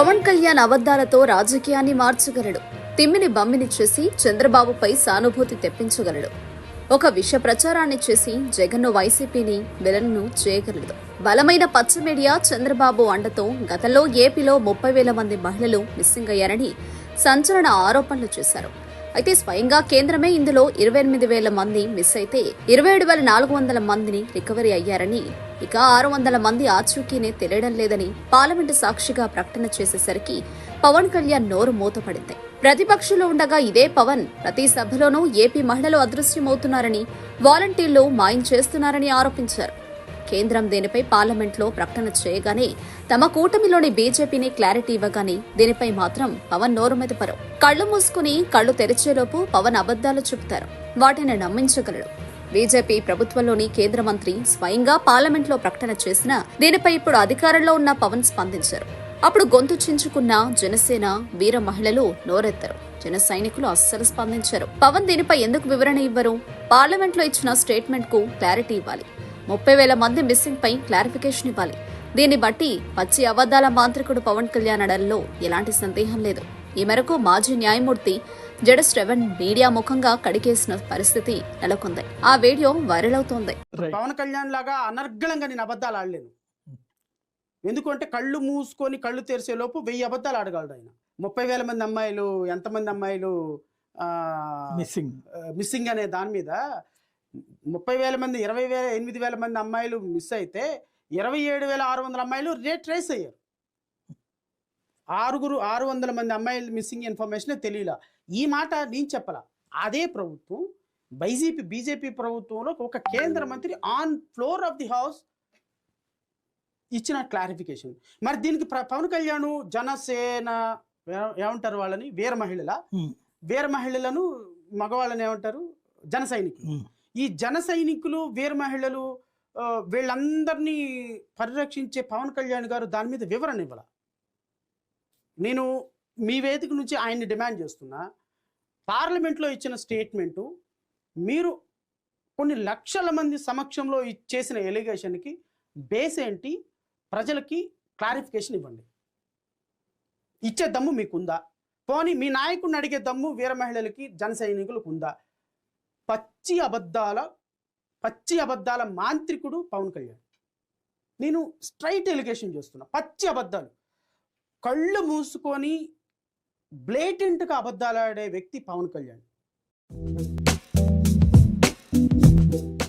పవన్ కళ్యాణ్ అబద్ధాలతో రాజకీయాన్ని మార్చగలడు. తిమ్మిని బమ్మిని చేసి చంద్రబాబుపై సానుభూతి తెప్పించగలడు. ఒక విష ప్రచారాన్ని చేసి జగన్ను వైసీపీని విలన్ను చేయగలడు. బలమైన పచ్చ మీడియా చంద్రబాబు అండతో గతంలో ఏపీలో ముప్పై వేల మంది మహిళలు మిస్సింగ్ అయ్యారని సంచలన ఆరోపణలు చేశారు. అయితే స్వయంగా కేంద్రమే ఇందులో ఇరవై ఎనిమిది వేల మంది మిస్ అయితే ఇరవై ఏడు వేల నాలుగు వందల మందిని రికవరీ అయ్యారని ఇక ఆరు వందల మంది ఆచూకీనే తెలియడం లేదని పార్లమెంటు సాక్షిగా ప్రకటన చేసేసరికి పవన్ కళ్యాణ్ నోరు మూతపడింది. ప్రతిపక్షంలో ఉండగా ఇదే పవన్ ప్రతి సభలోనూ ఏపీ మహిళలు అదృశ్యమవుతున్నారని వాలంటీర్లు మాయం చేస్తున్నారని ఆరోపించారు. కేంద్రం దీనిపై పార్లమెంట్లో ప్రకటన చేయగానే తమ కూటమిలోని బీజేపీని క్లారిటీ ఇవ్వగానే దీనిపై మాత్రం పవన్ నోరు మెదపరు. కళ్ళు మూసుకుని కళ్ళు తెరిచేలోపు పవన్ అబద్ధాలు చెబుతారు. వాటిని నమ్మించగలడు. బీజేపీ ప్రభుత్వంలోని కేంద్ర మంత్రి స్వయంగా పార్లమెంట్లో ప్రకటన చేసినా దీనిపై ఇప్పుడు అధికారంలో ఉన్న పవన్ స్పందించారు. అప్పుడు గొంతు చించుకున్న జనసేన వీర మహిళలు నోరెత్తారు. జన సైనికులు అస్సలు స్పందించారు. పవన్ దీనిపై ఎందుకు వివరణ ఇవ్వరు? పార్లమెంట్లో ఇచ్చిన స్టేట్మెంట్కు క్లారిటీ ఇవ్వాలి. ముప్పై వేల మంది మిస్సింగ్ పై క్లారిఫికేషన్ ఇవ్వాలి. దీన్ని బట్టి పచ్చి అబద్ధాల మాంత్రికుడు పవన్ కళ్యాణ్ అడల్లో ఎలాంటి సందేహం లేదు. ఈ మేరకు మాజీ న్యాయమూర్తి జడ శ్రవణ్ మీడియా ముఖంగా కడిగేసిన పరిస్థితి నెలకొంది. ఆ వీడియో వైరల్ అవుతోంది. పవన్ కళ్యాణ్ లాగా అనర్గళంగా నేను అబద్ధాలు ఆడలేను. ఎందుకంటే కళ్ళు మూసుకొని కళ్ళు తెరిసే లోపు వెయ్యి అబద్ధాలు ఆడగలడు ఆయన. ముప్పై వేల మంది అమ్మాయిలు ఎంతమంది అమ్మాయిలు మిస్సింగ్ మిస్సింగ్ అనే దాని మీద ముప్పై వేల మంది ఇరవై వేల ఎనిమిది వేల మంది అమ్మాయిలు మిస్ అయితే ఇరవై ఏడు వేల ఆరు వందల అమ్మాయిలు రేట్ ట్రేస్ అయ్యారు. ఆరుగురు ఆరు వందల మంది అమ్మాయిలు మిస్సింగ్ ఇన్ఫర్మేషన్ తెలియలా. ఈ మాట నేను చెప్పలా. అదే ప్రభుత్వం బైజీపీ బీజేపీ ప్రభుత్వంలో ఒక కేంద్ర మంత్రి on floor of the house ఇచ్చిన క్లారిఫికేషన్ మరి దీనికి పవన్ కళ్యాణ్ జనసేన ఏమంటారు వాళ్ళని? వీర మహిళల. వీర మహిళలను మగవాళ్ళని ఏమంటారు? జన సైనికులు. ఈ జన సైనికులు వీర మహిళలు వీళ్ళందరినీ పరిరక్షించే పవన్ కళ్యాణ్ గారు దాని మీద వివరణ ఇవ్వాల. నేను మీ వేదిక నుంచి ఆయన్ని డిమాండ్ చేస్తున్నా పార్లమెంట్లో ఇచ్చిన స్టేట్మెంటు మీరు కొన్ని లక్షల మంది సమక్షంలో చేసిన ఎలిగేషన్కి బేస్ ఏంటి ప్రజలకి క్లారిఫికేషన్ ఇవ్వండి. ఇచ్చే దమ్ము మీకుందా? పోనీ మీ నాయకుడిని అడిగే దమ్ము వీర మహిళలకి జన సైనికులకు ఉందా? పచ్చి అబద్ధాల పచ్చి అబద్ధాల మాంత్రికుడు పవన్ కళ్యాణ్. నేను స్ట్రైట్ ఎలిగేషన్ చేస్తున్నా. పచ్చి అబద్ధాలు. కళ్ళు మూసుకొని బ్లేటెంట్గా అబద్ధాలు ఆడే వ్యక్తి పవన్ కళ్యాణ్.